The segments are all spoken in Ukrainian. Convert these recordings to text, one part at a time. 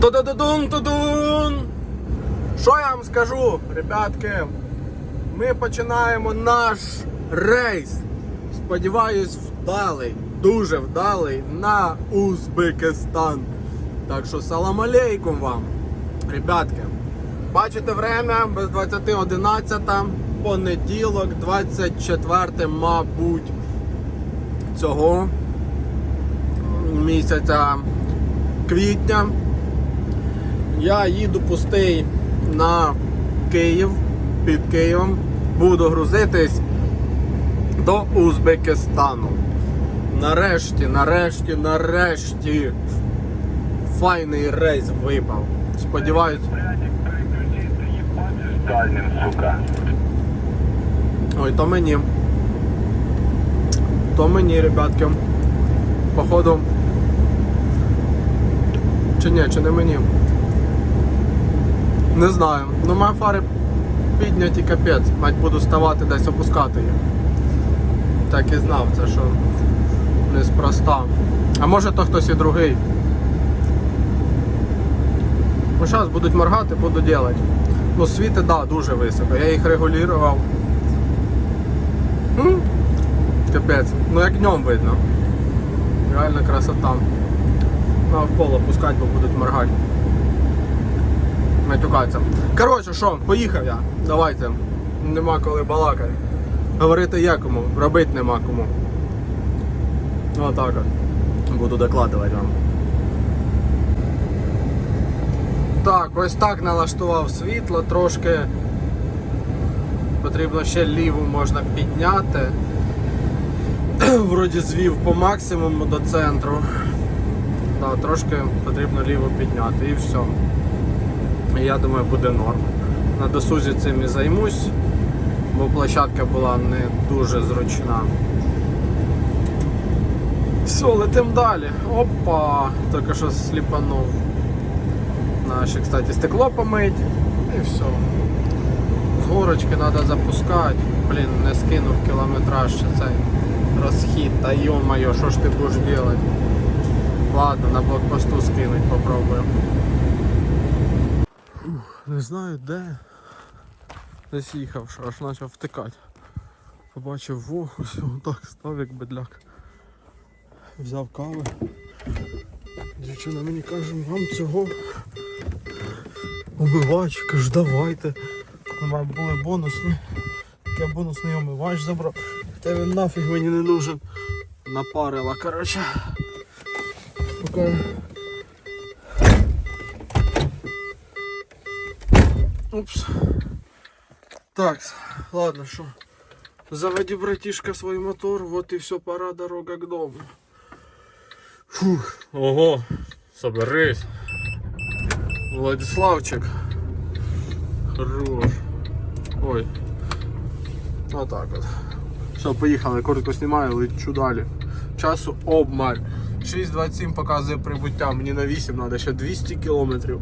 Тудудудун, тудун. Що я вам скажу, ребятки? Ми починаємо наш рейс. Сподіваюсь, вдалий, дуже вдалий на Узбекистан. Так що салам алейкум вам, ребятки. Бачите время без 20.11, понеділок, 24, мабуть, цього місяця квітня. Я їду пустий на Київ під Києвом. Буду грузитись до Узбекистану. Нарешті, нарешті, нарешті файний рейс випав. Сподіваюсь. Ой, то мені. То мені, ребятки. Походу. Чи ні, чи не мені. Не знаю. Ну мої фари підняті капець. Мать буду ставати десь опускати їх. Так і знав це, що неспроста. А може то хтось і другий. Ну зараз будуть моргати, буду делать. Ну світи, да, дуже високо. Я їх регулював. Капець. Ну як днем видно. Реально красота. Ну, а в пол опускати, бо будуть моргати. Матюкаться. Коротше, що, поїхав я. Давайте. Нема коли балакати. Говорити є кому, робити нема кому. Отак от. Буду докладувати вам. Так, ось так налаштував світло, трошки потрібно ще ліву можна підняти. Вроді звів по максимуму до центру. Да, трошки потрібно ліву підняти і все. Я думаю, буде норм. На досузі цим і займусь, бо площадка була не дуже зручна. Все, летим далі. Опа! Тільки що сліпанув. Наше, кстати, стекло помить і все. З горочки треба запускати. Блін, не скинув кілометраж ще цей розхід. Та йо-моє, що ж ти будеш робити? Ладно, на блокпосту скинуть, попробую. Не знаю де. Десь їхав, що аж почав втикати. Побачив во, ось так став як бедляк. Взяв кави. Дівчина мені каже, вам цього омивач, кажу, давайте. У мене були бонусні. Я бонусний омивач забрав. Та він нафіг мені не нужен. Напарила, коротше. Поки... Упс. Так, ладно, що. Заводи, братишка, свой мотор, вот и все, пора дорога к дому. Фух, ого, соберись. Владиславчик. Хорош. Ой. Отак от. Все, поїхали, коротко знімаю, лечу далі. Часу обмаль. 6.27 показує прибуття, мені на 8 треба ще 200 кілометрів.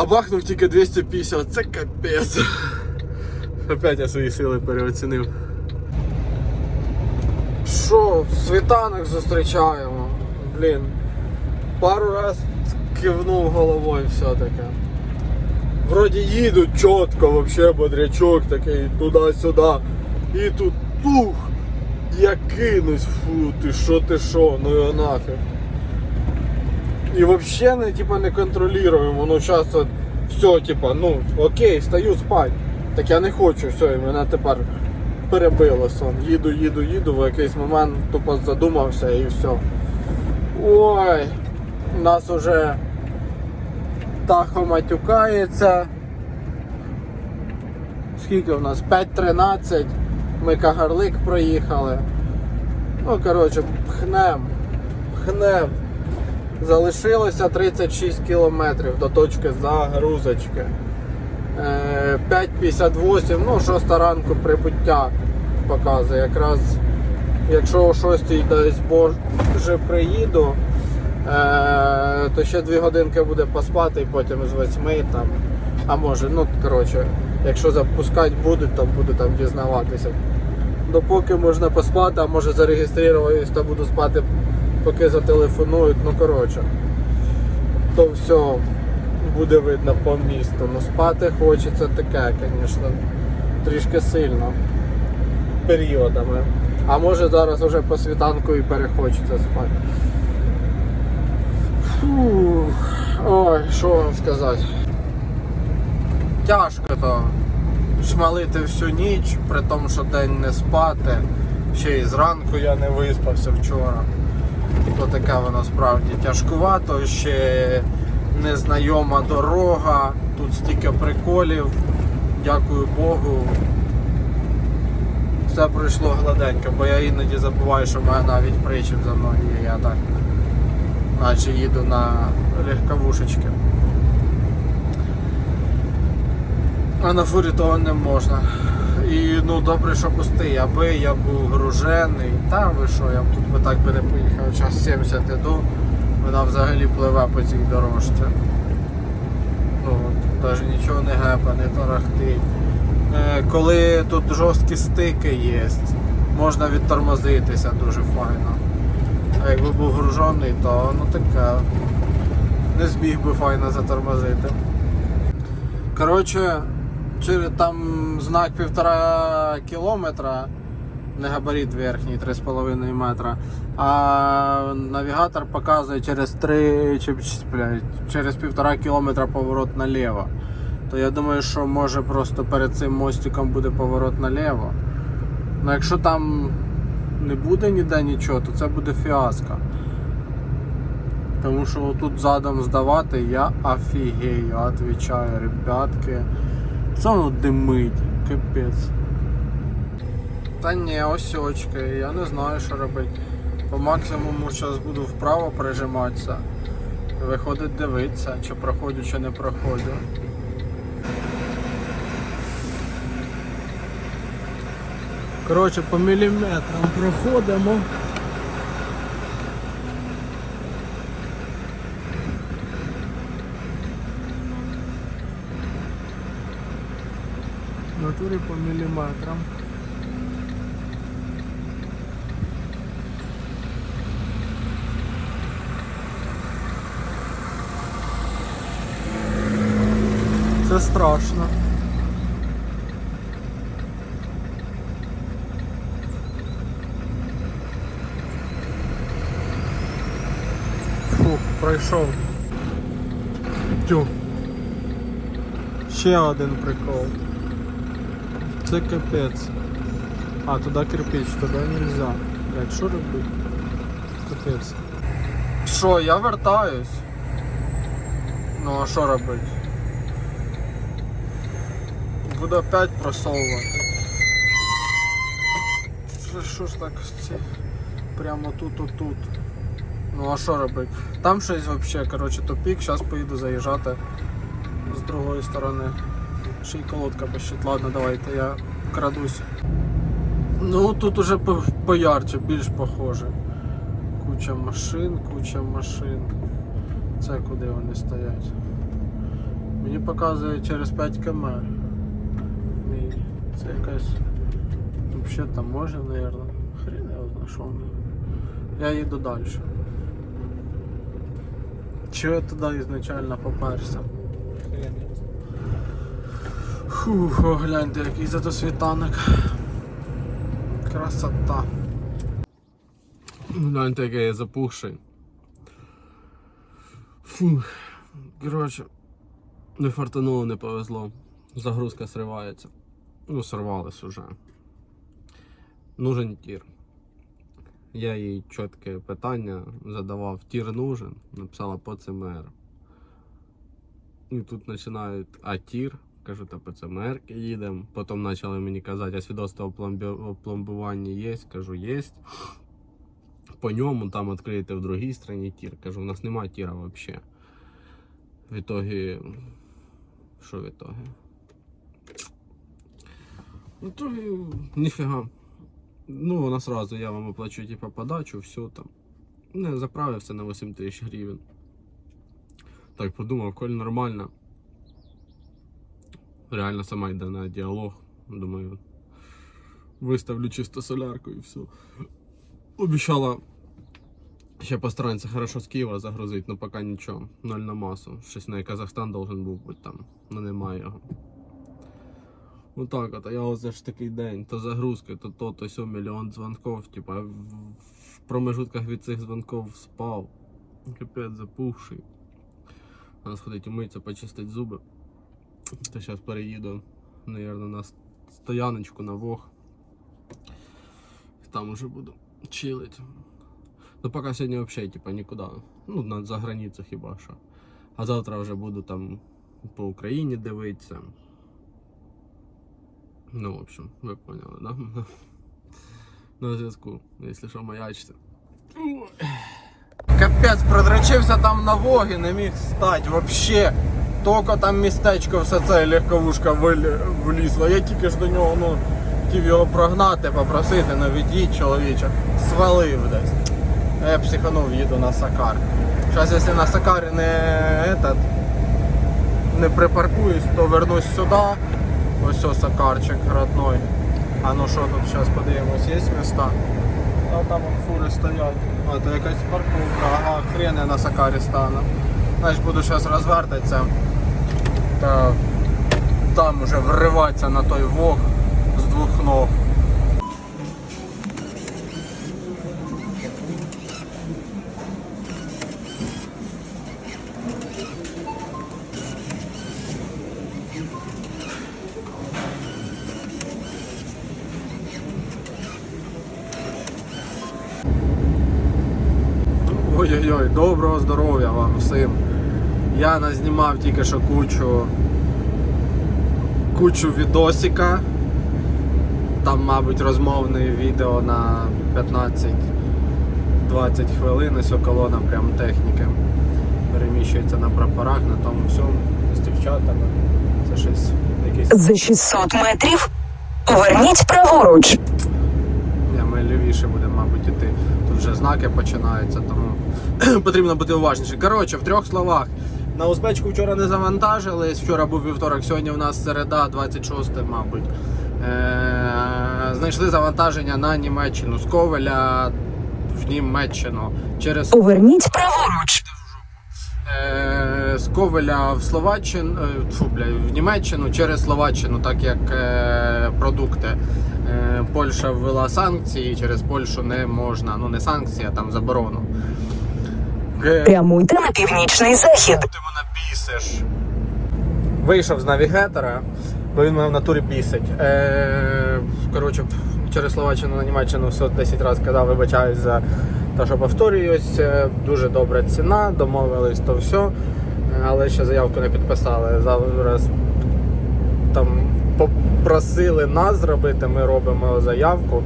А бахнув тільки 250, це капець. Опять я свої сили переоцінив. Що, світанок зустрічаємо. Блін. Пару раз кивнув головою все-таки. Вроді їдуть чітко, вообще бодрячок такий туди-сюди. І тут тух. Я кинусь, фу, ти що, ти що, ну його нафіг. І вообще не, типа, не контролюємо, воно зараз все, типа, ну, окей, стою спать. Так я не хочу, все, і мене тепер перебило сон. Їду, їду, їду, в якийсь момент тупо задумався і все. Ой, нас уже тахо матюкається. Скільки у нас? 5.13. Ми Кагарлик проїхали. Ну, коротше, пхнем, пхнем. Залишилося 36 кілометрів до точки загрузочки. Е, 5.58, ну 6 ранку прибуття показує. Якраз якщо о 6 десь приїду, е, то ще 2 годинки буде поспати і потім з 8 там. А може, ну коротше, якщо запускати будуть, то буду там дізнаватися. Допоки можна поспати, а може зареєструватись, то буду спати, поки зателефонують, ну коротше. то все буде видно по місту. Ну спати хочеться таке, звісно, трішки сильно. Періодами. А може зараз вже по світанку і перехочеться спати. Фух. Ой, що вам сказати. Тяжко то шмалити всю ніч, при тому, що день не спати. Ще й зранку я не виспався вчора. То таке воно справді тяжкувато, ще незнайома дорога, тут стільки приколів. Дякую Богу. Все пройшло гладенько, бо я іноді забуваю, що в мене навіть причіп за мною є. Я так наче їду на легковушечки. А на фурі того не можна. І ну добре, що пустий, аби я був гружений. Та ви що, я б тут би так би не поїхав. Час 70 іду, вона взагалі пливе по цій дорожці. Ну, навіть нічого не гепа, не тарахтить. Е, коли тут жорсткі стики є, можна відтормозитися дуже файно. А якби був гружений, то ну таке. Не зміг би файно затормозити. Коротше, через там знак півтора кілометра, не габарит верхній 3,5 метра, а навігатор показує через 3 чи через півтора кілометра поворот наліво. То я думаю, що може просто перед цим мостиком буде поворот наліво. Ну якщо там не буде ніде нічого, то це буде фіаско. Тому що тут задом здавати я офігею, отвечаю, ребятки. Це воно димить, капець. Та ні, ось очки, я не знаю, що робити. По максимуму зараз буду вправо прижиматися. Виходить дивитися, чи проходжу, чи не проходжу. Коротше, по міліметрам проходимо. Натурі по міліметрам. Це страшно. Фух, пройшов. Тю. Ще один прикол. Це капець. А, туди кирпич, туди нельзя. Блять, що робити? Капець. Що, я вертаюсь. Ну а що робити? Буду опять просовувати. Що, ж так ці прямо тут отут. Ну а що робити? Там щось взагалі, коротше, тупік, зараз поїду заїжджати з другої сторони. Ще й колодка пощить. Ладно, давайте я крадусь. Ну тут уже поярче, більш похоже. Куча машин, куча машин. Це куди вони стоять. Мені показує через 5 км. Мій. Це якась. Взагалі там може, його знає, що воно. Я їду далі. Чого я туди ізначально поперся? Фух, о, гляньте, який зато світанок. Красота. Гляньте, який я запухший. Фух. Коротше, не фартануло, не повезло. Загрузка сривається. Ну, сорвалась уже. Нужен тір. Я їй чітке питання задавав, тір нужен, написала по ЦМР. І тут починають, а тір, кажу, та по ЦМР їдемо. Потім почали мені казати, а свідоцтво о пломбуванні є, кажу, є. По ньому там відкрити в другій країні тір. Кажу, у нас немає тіра взагалі. В итоге, що в итоге? В итоге, ніфіга. Ну, вона сразу, я вам оплачу типа подачу, все там. Не, заправився на 8 тисяч гривень. Так подумав, коль нормально. Реально сама йде на діалог. Думаю, виставлю чисто солярку і все. Обіцяла Ще постараємося хорошо з Києва загрузити, але поки нічого. Ноль на масу. Щось на Казахстан должен був бути там, але немає його. Ну так, от, а я ось ж такий день, то загрузки, то то, то сьо мільйон дзвонків, типа в, в промежутках від цих дзвонків спав. Капець запухший. Треба сходити умитися, почистити зуби. То зараз переїду, наверное, на стояночку на Вог. Там уже буду чилить. Ну поки сьогодні взагалі типа нікуди. Ну, за границю хіба що. А завтра вже буду там по Україні дивитися. Ну, в общем, ви поняли, да? На зв'язку, якщо що, маячте. Капець, продрочився там на вогі, не міг стати вообще. Тільки там містечко все це легковушка влізла. Я тільки ж до нього, ну, хотів його прогнати, попросити, ну відійдь, чоловіче. Свалив десь. А Я психанув, їду на Сакар. Зараз, якщо на Сакарі не, этот, не припаркуюсь, то вернусь сюди. Ось ось Сакарчик родной. А ну що тут зараз подивимось, є міста? А там фури стоять. А то якась парковка, ага, хрен я на Сакарі стану. Значить буду зараз розвертатися. Та там уже вриватися на той вог з двох ног. Ой-ой-ой, доброго здоров'я вам всім. Я назнімав тільки що кучу кучу відосика. Там, мабуть, розмовне відео на 15-20 хвилин. Ось колона прям техніки. Переміщується на прапорах, на тому всьому з дівчатами. Це щось якийсь. За 600 метрів поверніть праворуч. Ні, ми лівіше будемо, мабуть, іти. Тут вже знаки починаються, тому потрібно бути уважніше. Коротше, в трьох словах. На узбечку вчора не завантажились, вчора був вівторок, сьогодні в нас середа, 26, мабуть. Е- знайшли завантаження на Німеччину з Ковеля в Німеччину через Поверніть праворуч. е, з Ковеля в Словаччину, е, бля, в Німеччину через Словаччину, так як е, продукти. Е, Польща ввела санкції, через Польщу не можна. Ну не санкції, а там заборону. Прямуйте на північний захід. ти мене бісиш. Вийшов з навігатора, бо він мене в натурі бісить. Е, коротше, через Словаччину на Німеччину все 10 разів казав, вибачаюсь за те, що повторююсь. Е, Дуже добра ціна, домовились то все. Але ще заявку не підписали. Зараз там попросили нас зробити, ми робимо заявку.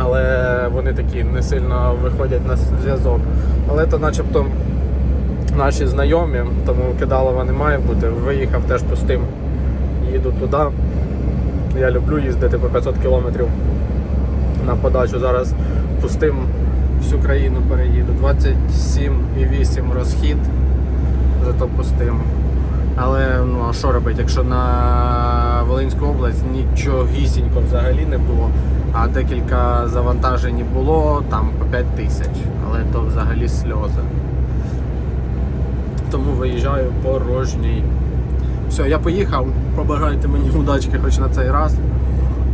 Але вони такі не сильно виходять на зв'язок. Але то начебто наші знайомі, тому кидалова не має бути. Виїхав теж пустим. Їду туди. Я люблю їздити по 500 кілометрів на подачу. Зараз пустим всю країну переїду. 27,8 розхід, зато пустим. Але ну а що робити, якщо на Волинську область нічогісінько взагалі не було, а декілька завантажень було там по 5 тисяч, але то взагалі сльози. Тому виїжджаю порожній. Все, я поїхав. Побажайте мені удачки хоч на цей раз.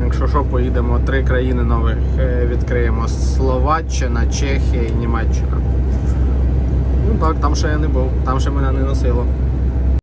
Якщо що, поїдемо три країни нових е, відкриємо: Словаччина, Чехія і Німеччина. Ну так, там ще я не був, там ще мене не носило.